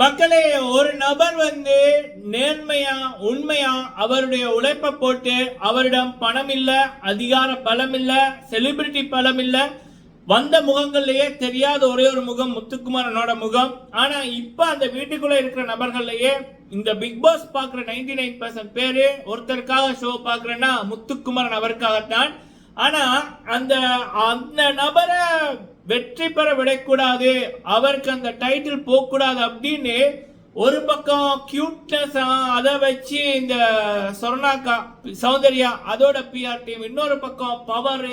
மக்களே ஒரு நபர் வந்து நேர்மையா உண்மையா அவருடைய உழைப்பை போட்டு அவரிடம் பணம் இல்லை அதிகார பலம் இல்லை செலிபிரிட்டி பலம் இல்லை வந்த முகங்கள்லயே தெரியாத ஒரே ஒரு முகம் முத்துக்குமாரனோட முகம். ஆனா இப்ப அந்த வீட்டுக்குள்ள இருக்கிற நபர்கள்லயே இந்த பிக் பாஸ் பாக்குற நைன்டி நைன் பர்சன்ட் பேரு ஒருத்தருக்காக ஷோ பாக்குறேன்னா முத்துக்குமாரன் அவருக்காகத்தான். ஆனா அந்த அந்த நபரை வெற்றி பெற விடக்கூடாது. அவருக்கு அந்த டைட்டில் போகக்கூடாது அப்படின்னு ஒரு பக்கம் கியூட்னஸ் அதை வச்சு இந்த சொர்ணாக்கா சௌந்தர்யா அதோட பிஆர் டீம் இன்னொரு பக்கம் பவர்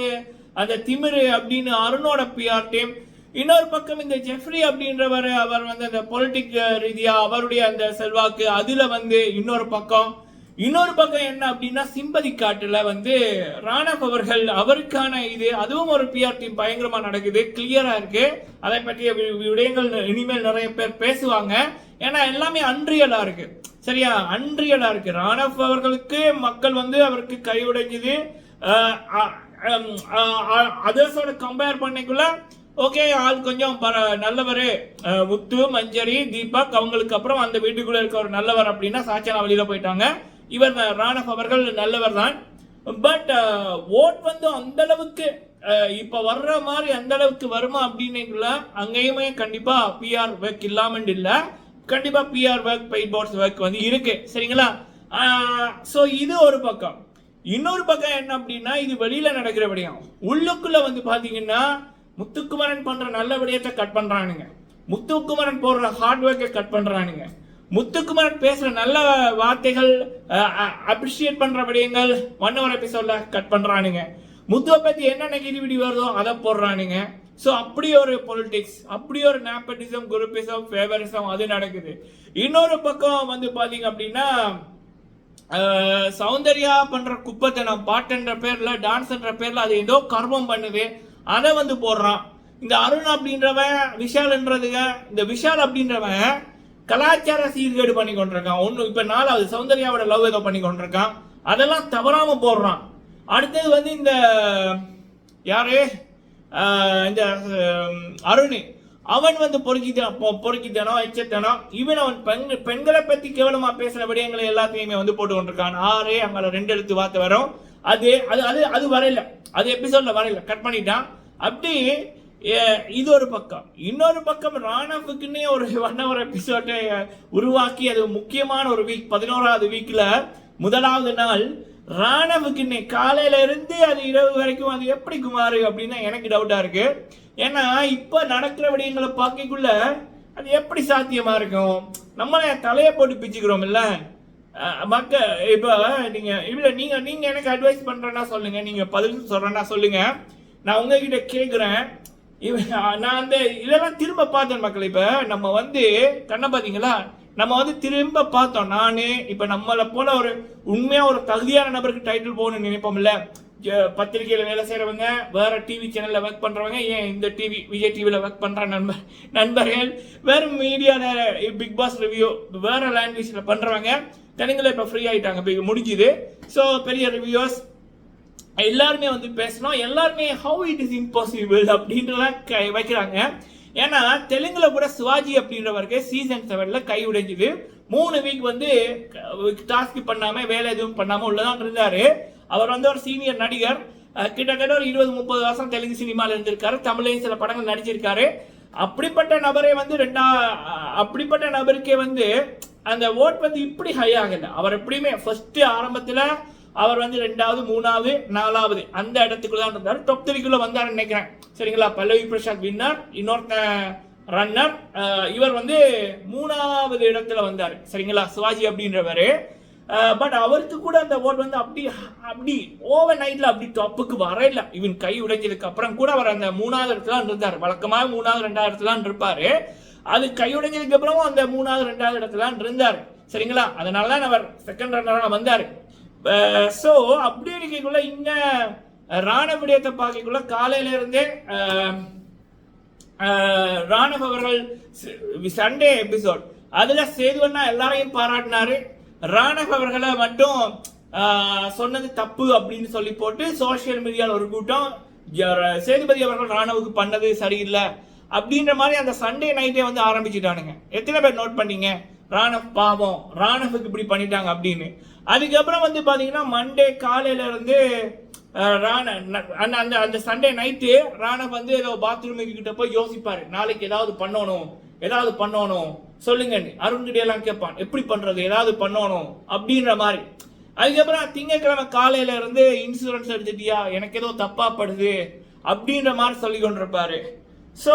அந்த திமிரு அப்படின்னு அருணோட பிஆர் டீம் இன்னொரு பக்கம் இந்த ஜெஃப்ரி அப்படின்றவர் அவர் வந்து அந்த பொலிட்டிக் ரீதியாக அவருடைய அந்த செல்வாக்கு அதில் வந்து இன்னொரு பக்கம் இன்னொரு பக்கம் என்ன அப்படின்னா சிம்பதி காட்டுல வந்து ராணவ் அவர்கள் அவருக்கான இது அதுவும் ஒரு பிஆர் டீம் பயங்கரமா நடக்குது கிளியரா இருக்கு. அதை பற்றிய வி- விடயங்கள் இனிமேல் நிறைய பேர் பேசுவாங்க. ஏன்னா எல்லாமே அன்றியலாக இருக்கு. சரியா? அன்றியலாக இருக்கு. ராணவ் அவர்களுக்கு மக்கள் வந்து அவருக்கு கை உடைஞ்சுது அதர்ஸோட கம்பேர் பண்ணிக்குள்ள ஓகே ஆள் கொஞ்சம் பர நல்லவர் முத்து மஞ்சரி தீபக் அவங்களுக்கு அப்புறம் அந்த வீட்டுக்குள்ளே இருக்க ஒரு நல்லவர் அப்படின்னா சாச்சனா வெளியில் போயிட்டாங்க. இவர் ராணவ் அவர்கள் நல்லவர் தான் பட் ஓட் வந்து அந்த அளவுக்கு இப்போ வர்ற மாதிரி அந்த அளவுக்கு வருமா அப்படின்னுக்குள்ள அங்கேயுமே கண்டிப்பாக பிஆர் ஒர்க் இல்லாமல் இல்லை. கண்டிப்பாக PR work paid boards work வந்து இருக்கு. சரிங்களா? ஸோ இது ஒரு பக்கம். இன்னொரு பக்கம் என்ன அப்படின்னா இது வெளியில் நடக்கிற விடயம். உள்ளுக்குள்ளே வந்து பார்த்தீங்கன்னா முத்துக்குமரன் பண்ணுற நல்ல விடயத்தை கட் பண்ணுறானுங்க முத்துக்குமரன் போடுற ஹார்ட் ஒர்க்கை கட் பண்ணுறானுங்க முத்துக்குமரன் பேசுற நல்ல வார்த்தைகள் அப்ரிஷியேட் பண்ற விடயங்கள் மன்னவர் ஹவர் எபிசோட்ல கட் பண்றானுங்க. முத்துவை பத்தி என்ன நெகட்டிவிட்டி வருதோ அதை போடுறானுங்க. ஸோ அப்படி ஒரு பொலிட்டிக்ஸ் அப்படி ஒரு நேப்பட்டிசம் குரூப்பிசம் ஃபேவரிசம் அது நடக்குது. இன்னொரு பக்கம் வந்து பாத்தீங்க அப்படின்னா சௌந்தர்யா பண்ற குப்பத்தனம் பாட்டுன்ற பேர்ல டான்ஸ்ன்ற பேர்ல அது ஏதோ கர்மம் பண்ணுது. அதை வந்து போடுறான். இந்த அருண் அப்படின்றவன் விஷால்ன்றதுங்க இந்த விஷால் அப்படின்றவன் கலாச்சார சீர்கேடு பண்ணி கொண்டிருக்கான். ஒன்று இப்போ நாலாவது சௌந்தர்யாவோட லவ் ஏதோ பண்ணி கொண்டிருக்கான். அதெல்லாம் தவறாமல் போடுறான். அடுத்தது வந்து இந்த யாரு? இந்த அருண். அவன் வந்து பொறுக்கித்தனம் பொ- பொறுக்கித்தனம் எச்சத்தனம் இவன் அவன் பெண் பெண்களை பற்றி கேவலமா பேசுகிற விடயங்களை எல்லாத்தையுமே வந்து போட்டு கொண்டிருக்கான். ஆறே அங்கே ரெண்டு எழுத்து வார்த்தை வரும். அது அது அது அது வரையில. அது எபிசோட்ல வரையில. கட் பண்ணிட்டான். அப்படி இது ஒரு பக்கம். இன்னொரு பக்கம் ராணவுக்குன்னே ஒரு ஒன் ஹவர் எபிசோட்டை உருவாக்கி அது முக்கியமான ஒரு வீக் பதினோராவது வீக்கில் முதலாவது நாள் ராணவுக்கு இன்னைக்கு காலையில இருந்து அது இரவு வரைக்கும் அது எப்படி குமார் அப்படின்னா எனக்கு டவுட்டா இருக்கு. ஏன்னா இப்போ நடக்கிற விடயங்களை பார்க்கக்குள்ள அது எப்படி சாத்தியமா இருக்கும்? நம்மளே தலையை போட்டு பிச்சுக்கிறோம் இல்ல மக்க இப்போ நீங்க இல்லை நீங்க நீங்க எனக்கு அட்வைஸ் பண்றேன்னா சொல்லுங்க. நீங்க பதில் சொல்றேன்னா சொல்லுங்க. நான் உங்ககிட்ட கேட்குறேன் நான் அந்த இதெல்லாம் திரும்ப பார்த்தேன் மக்கள் இப்போ நம்ம வந்து கண்ணை பார்த்தீங்களா நம்ம வந்து திரும்ப பார்த்தோம். நான் இப்போ நம்மளை போல ஒரு உண்மையாக ஒரு தகுதியான நபருக்கு டைட்டில் போகணும்னு நினைப்போம்ல. பத்திரிகையில் வேலை செய்கிறவங்க வேறு டிவி சேனலில் ஒர்க் பண்ணுறவங்க ஏன் இந்த டிவி விஜய் டிவியில் ஒர்க் பண்ணுற நண்பர் நண்பர்கள்? வேறு மீடியாவில் பிக் பாஸ் ரிவ்யூ வேறு லாங்குவேஜில் பண்ணுறவங்க தெலுங்கில் இப்போ ஃப்ரீ ஆகிட்டாங்க இப்போ முடிஞ்சுது. ஸோ பெரிய ரிவ்யூஸ் எல்லாருமே வந்து பேசணும். எல்லாருமே ஹவு இட் இஸ் இம்பாசிபிள் அப்படின்றலாம் கை வைக்கிறாங்க. ஏன்னா தெலுங்குல கூட சிவாஜி அப்படின்றவருக்கு சீசன் செவன்ல கை உடைஞ்சுது. மூணு வீக் வந்து டாஸ்க் பண்ணாம வேலை எதுவும் பண்ணாம உள்ளதான் இருந்தாரு. அவர் வந்து ஒரு சீனியர் நடிகர். கிட்டத்தட்ட ஒரு இருபது முப்பது வருஷம் தெலுங்கு சினிமாவில் இருந்திருக்காரு. தமிழையும் சில படங்கள் நடிச்சிருக்காரு. அப்படிப்பட்ட நபரே வந்து ரெண்டா அப்படிப்பட்ட நபருக்கே வந்து அந்த ஓட் வந்து இப்படி ஹை ஆகல. அவர் எப்படியுமே ஃபர்ஸ்ட் ஆரம்பத்தில் அவர் வந்து ரெண்டாவது மூணாவது நாலாவது அந்த இடத்துக்குள்ள தான் இருந்தார் டாப் த்ரீக்குள்ள வந்தார் நினைக்கிறேன். சரிங்களா? பல்லவி பிரசாத் வின்னர் இன்னொருத்தன் ரன்னர் இவர் வந்து மூணாவது இடத்துல வந்தார். சரிங்களா? சிவாஜி அப்படின்றவர். பட் அவருக்கு கூட அந்த ஓட் வந்து அப்படி அப்படி ஓவர் நைட்ல அப்படி டாப்புக்கு வரல. இவன் கை உடைஞ்சதுக்கு அப்புறம் கூட அவர் அந்த மூணாவது இடத்துல இருந்தார். வழக்கமாக மூணாவது ரெண்டாவது இடத்துல இருப்பாரு. அது கை உடைஞ்சதுக்கு அப்புறமும் அந்த மூணாவது ரெண்டாவது இடத்துல இருந்தார். சரிங்களா? அதனால தான் அவர் செகண்ட் ரன்னராக வந்தார். ஸோ அப்படி இருக்கக்குள்ள இங்க ராணுவ விடயத்தை பார்க்கக்குள்ள காலையில இருந்தே ராணுவ அவர்கள் சண்டே எபிசோட் அதுல சேதுவண்ணா எல்லாரையும் பாராட்டினாரு. ராணுவ அவர்களை மட்டும் சொன்னது தப்பு அப்படின்னு சொல்லி போட்டு சோஷியல் மீடியால ஒரு கூட்டம் சேதுபதி அவர்கள் ராணுவுக்கு பண்ணது சரியில்லை அப்படின்ற மாதிரி அந்த சண்டே நைட்டே வந்து ஆரம்பிச்சுட்டானுங்க. எத்தனை பேர் நோட் பண்ணீங்க? ராணவ் பாவம் ராணவுக்கு இப்படி பண்ணிட்டாங்க அப்படின்னு. அதுக்கப்புறம் வந்து பார்த்தீங்கன்னா மண்டே காலையில இருந்து ராண அந்த அந்த அந்த சண்டே நைட்டு ராணவ் வந்து ஏதோ பாத்ரூமுக்கு கிட்ட போய் யோசிப்பாரு. நாளைக்கு ஏதாவது பண்ணணும் ஏதாவது பண்ணணும். சொல்லுங்க அருண்கிட்ட எல்லாம் கேட்பான். எப்படி பண்றது? ஏதாவது பண்ணணும். அப்படின்ற மாதிரி. அதுக்கப்புறம் திங்கக்கிழமை காலையில இருந்து இன்சூரன்ஸ் எடுத்துட்டியா? எனக்கு ஏதோ தப்பா படுது. அப்படின்ற மாதிரி சொல்லி கொண்டிருப்பாரு ஸோ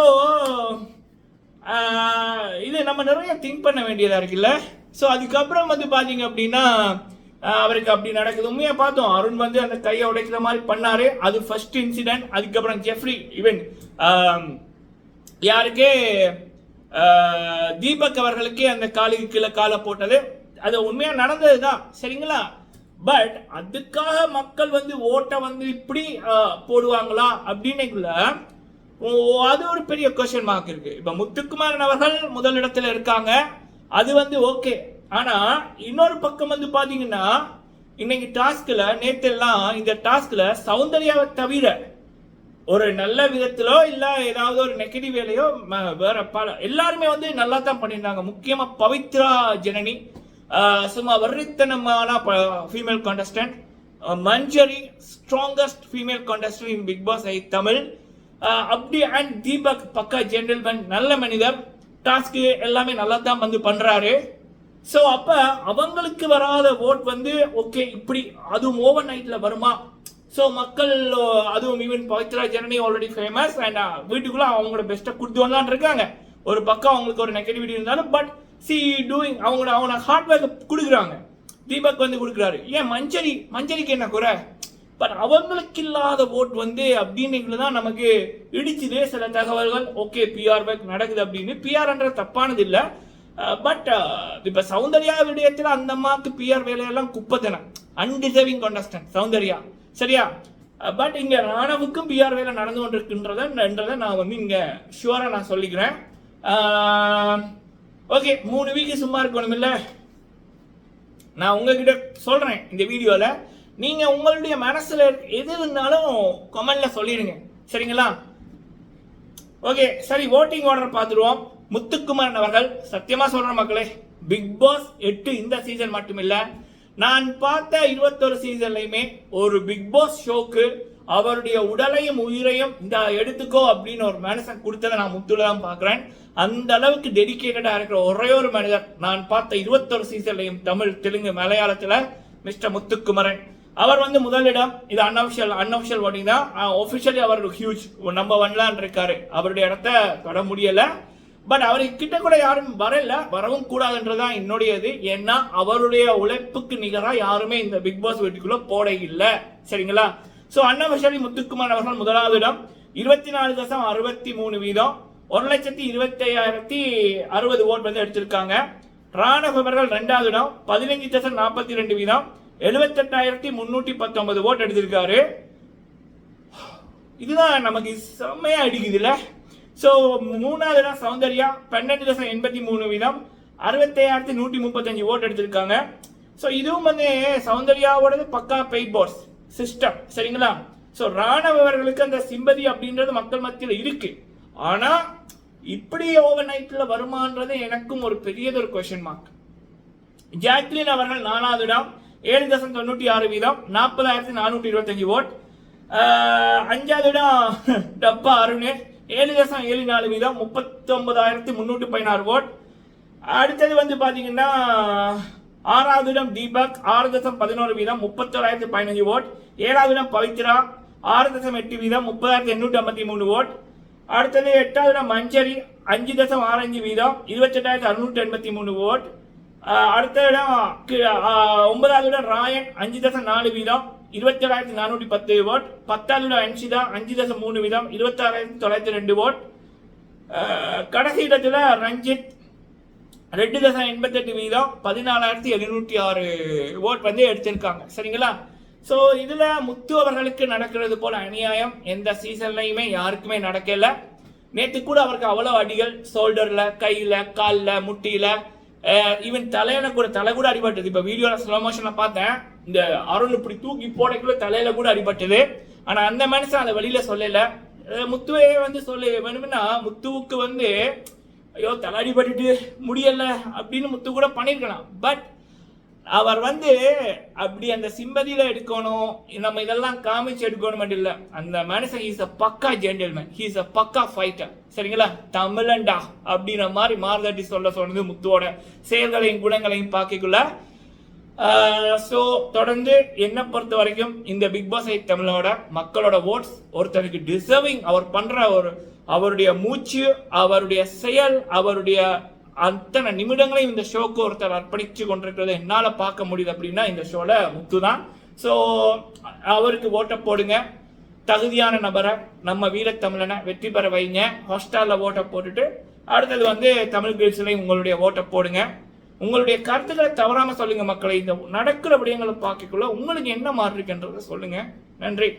இது நம்ம நிறைய திங்க் பண்ண வேண்டியதாக இருக்குல்ல? ஸோ அதுக்கப்புறம் வந்து பார்த்தீங்க அப்படின்னா அவருக்கு அப்படி நடக்குது. உண்மையாக பார்த்தோம். அருண் வந்து அந்த கையை உடைக்கிற மாதிரி பண்ணார். அது ஃபர்ஸ்ட் இன்சிடென்ட் அதுக்கப்புறம் ஜெஃப்ரி ஈவன் யாருக்கே தீபக் அவர்களுக்கே அந்த காலுக்கு கீழே காலை போட்டது. அது உண்மையா நடந்ததுதான் சரிங்களா? பட் அதுக்காக மக்கள் வந்து ஓட்டை வந்து இப்படி போடுவாங்களா? அப்படின்னுக்குள்ள அது ஒரு பெரிய கொஸ்டின் மார்க் இருக்கு. இப்ப முத்துக்குமாரன் அவர்கள் முதலிடத்துல இருக்காங்க. அது வந்து ஓகே ஆனா இன்னொரு பக்கம் வந்து பாத்தீங்கன்னா இன்னைக்கு டாஸ்க்ல நேத்தெல்லாம் இந்த டாஸ்க்ல சௌந்தர்யாவை தவிர ஒரு நல்ல விதத்திலோ இல்ல ஏதாவது ஒரு நெகட்டிவ் வேலையோ வேற பல எல்லாருமே வந்து நல்லா தான் பண்ணியிருந்தாங்க. முக்கியமா பவித்ரா ஜனனி சும்மா வர்றித்தனமான female contestant Manjari strongest female contestant in Bigg Boss ஐ தமிழ். அப்படி அண்ட் தீபக் பக்கா ஜென்டில்மேன் நல்ல மனிதர். டாஸ்க்கு எல்லாமே நல்லா தான் வந்து பண்ணுறாரு ஸோ அப்போ அவங்களுக்கு வராத ஓட் வந்து ஓகே இப்படி அதுவும் ஓவர் நைட்டில் வருமா? ஸோ மக்கள் அதுவும் even Pavithra Janani already famous and வீட்டுக்குள்ளே அவங்களோட பெஸ்ட்டை கொடுத்து வரலான்னு இருக்காங்க. ஒரு பக்கம் அவங்களுக்கு ஒரு நெகட்டிவிட்டி இருந்தாலும் பட் சி டூயிங் அவங்களோட அவங்க ஹார்ட் ஒர்க் கொடுக்குறாங்க. தீபக் வந்து கொடுக்குறாரு. ஏன் மஞ்சரி மஞ்சரிக்கு என்ன குறை? பட் அவங்களுக்கு இல்லாத ஓட் வந்து அப்படின்னு தான் நமக்கு இடிச்சுது சில தகவல்கள். ஓகே பிஆர் பேக் நடக்குது அப்படின்னு. பிஆர்ன்ற தப்பானது இல்லை பட் இப்போ சௌந்தர்யா விடயத்தில் அந்த அம்மாக்கு பிஆர் வேலையெல்லாம் குப்பத்தனம். Undeserving contestant Soundarya. சரியா? பட் இங்கே ராணவுக்கும் பிஆர் வேலை நடந்து கொண்டிருக்கின்றதை நான் வந்து இங்கே ஷுவராக நான் சொல்லிக்கிறேன். ஓகே மூணு வீக்கு சும்மா இருக்கணும் இல்லை நான் உங்ககிட்ட சொல்கிறேன் இந்த வீடியோவில் நீங்க உங்களுடைய மனசுல எது இருந்தாலும் கமெண்ட்ல சொல்லிடுங்க சரிங்களா? ஓகே சரி ஓட்டிங் ஆர்டர் பார்த்துருவோம். முத்துக்குமரன் அவர்கள் சத்தியமா சொல்ற மக்களே பிக் பாஸ் எட்டு இந்த சீசன் மட்டுமில்ல. நான் பார்த்த இருபத்தொரு சீசன்லையுமே ஒரு பிக் பாஸ் ஷோக்கு அவருடைய உடலையும் உயிரையும் இந்த எடுத்துக்கோ அப்படின்னு ஒரு மனுஷன் கொடுத்ததை நான் முத்துல தான் பார்க்குறேன். அந்த அளவுக்கு டெடிக்கேட்டடாக இருக்கிற ஒரே ஒரு மனிதர் நான் பார்த்த இருபத்தொரு சீசன்லையும் தமிழ் தெலுங்கு மலையாளத்தில் மிஸ்டர் முத்துக்குமரன். அவர் வந்து முதலிடம் இது அன்அஃபிஷியல் அன்அஃபிஷியல் ஓட்டிங் தான். ஒஃபிஷியலி அவர் ஹியூஜ் நம்பர் ஒன்லான் இருக்காரு. அவருடைய இடத்த தொட முடியலை. பட் அவர் கிட்ட கூட யாரும் வரல. வரவும் கூடாதுன்றதான் என்னுடைய இது ஏன்னா அவருடைய உழைப்புக்கு நிகராக யாருமே இந்த பிக் பாஸ் வீட்டுக்குள்ள போட இல்லை. சரிங்களா? ஸோ அன்னவசலி முத்துக்குமார் அவர்கள் முதலாவது இடம் இருபத்தி நாலு தசம் அறுபத்தி மூணு வீதம். ஒரு லட்சத்தி இருபத்தி ஐயாயிரத்தி அறுபது ஓட் வந்து எடுத்திருக்காங்க. ராணவ் அவர்கள் ரெண்டாவது இடம். பதினஞ்சு தசம் நாற்பத்தி ரெண்டு வீதம். எழுபத்தெட்டாயிரத்தி முன்னூத்தி பத்தொன்பது ஓட் எடுத்திருக்காரு. இதுதான் நமக்கு செம்மையா அடிக்குதுல்ல? ஸோ மூணாவது தான் சௌந்தர்யா பன்னெண்டு லட்சம் எண்பத்தி மூணு வீதம் அறுபத்தையாயிரத்தி நூற்றி முப்பத்தஞ்சு ஓட் எடுத்திருக்காங்க. ஸோ இதுவும் வந்து சௌந்தர்யாவோடது பக்கா பெயிட் போர்ஸ் சிஸ்டம் சரிங்களா? ஸோ ராணவ் அவர்களுக்கு அந்த சிம்பதி அப்படின்றது மக்கள் மத்தியில் இருக்கு. ஆனா இப்படி ஓவர் நைட்ல வருமான்றது எனக்கும் ஒரு பெரியதொரு கொஸ்டின் மார்க் ஜாக்லின் அவர்கள் நாலாவது இடம் ஏழு தசம் தொண்ணூற்றி ஆறு வீதம் நாற்பதாயிரத்தி நானூற்றி இருபத்தஞ்சு ஓட் அஞ்சாவது இடம் டப்பா அருண். ஏழு தசம் ஏழு நாலு வீதம் முப்பத்தொன்பதாயிரத்தி முந்நூற்றி பதினாறு ஓட் அடுத்தது வந்து பார்த்தீங்கன்னா ஆறாவது இடம் தீபக் ஆறு தசம் பதினோரு வீதம் முப்பத்தோராயிரத்தி பதினஞ்சு ஓட் ஏழாவது இடம் பவித்ரா ஆறு தசம் எட்டு வீதம் முப்பதாயிரத்தி எண்ணூற்றி ஐம்பத்தி மூணு ஓட் அடுத்தது எட்டாவது இடம் மஞ்சரி அஞ்சு தசம் ஆறஞ்சு வீதம் இருபத்தெட்டாயிரத்தி அறுநூற்றி எண்பத்தி மூணு ஓட் அடுத்த இடம் ஒன்பதாவது இடம் ராயன் அஞ்சு தசம் நாலு வீதம் இருபத்தி ஏழாயிரத்தி நானூற்றி பத்து ஓட் பத்தாவது இடம் அன்ஷிதா அஞ்சு தசம் மூணு வீதம் இருபத்தாறாயிரத்தி தொள்ளாயிரத்தி ரெண்டு ஓட் கடைசி இடத்துல ரஞ்சித் ரெண்டு தசம் எண்பத்தெட்டு வீதம் பதினாலாயிரத்தி எழுநூற்றி ஆறு ஓட் வந்து எடுத்திருக்காங்க. சரிங்களா? ஸோ இதில் முத்து அவர்களுக்கு நடக்கிறது போல அநியாயம். எந்த சீசன்லையுமே யாருக்குமே நடக்கலை. நேற்று கூட அவருக்கு அவ்வளோ அடிகள் ஷோல்டரில் கையில் காலில் முட்டியில் ஈவன் தலையில கூட தலை கூட அடிபட்டது. இப்போ வீடியோல ஸ்லோ மோஷன்ல பார்த்தேன். இந்த அருண் இப்படி தூக்கி போடக்குள்ள தலையில கூட அடிபட்டது. ஆனா அந்த மனுஷன் அதை வெளியில சொல்லல. அஹ் முத்துவே வந்து சொல்லு வேணும்னா முத்துவுக்கு வந்து ஐயோ தலை அடிபட்டுட்டு முடியல அப்படின்னு முத்து கூட பண்ணியிருக்கலாம் பட் அவர் வந்து அப்படி அந்த சிம்பதியில எடுக்கணும். நம்ம இதெல்லாம் காமிச்சு எடுக்கணும் இல்ல. அந்த மனுஷன் இஸ் அ பக்கா ஜென்டில்மேன் ஹீஸ் அ பக்கா ஃபைட்டர் சரிங்களா? தமிழண்டா அப்படின்ற மாதிரி மார்தட்டி சொல்ல சொன்னது முத்துவோட செயல்களையும் குணங்களையும் பார்க்கக்குள்ள. ஸோ தொடர்ந்து என்னை பொறுத்த வரைக்கும் இந்த பிக் பாஸ் எயிட் தமிழோட மக்களோட ஓட்ஸ் ஒருத்தருக்கு டிசர்விங் அவர் பண்ற ஒரு அவருடைய மூச்சு அவருடைய செயல் அவருடைய அத்தனை நிமிடங்களையும் இந்த ஷோக்கு ஒருத்தர் அர்ப்பணிச்சு கொண்டிருக்கிறத என்னால் பார்க்க முடியுது அப்படின்னா இந்த ஷோவில் முத்து தான். ஸோ அவருக்கு ஓட்டை போடுங்க. தகுதியான நபரை நம்ம வீரத்தமிழனை வெற்றி பெற வைங்க. ஹாஸ்டலில் ஓட்டை போட்டுட்டு அடுத்தது வந்து தமிழ் கிரில்ஸ்லையும் உங்களுடைய ஓட்டை போடுங்க. உங்களுடைய கருத்துக்களை தவறாமல் சொல்லுங்கள் மக்களை. இந்த நடக்கிற விடயங்களை பார்க்கக்குள்ள உங்களுக்கு என்ன மாறு இருக்குன்றதை சொல்லுங்கள் நன்றி.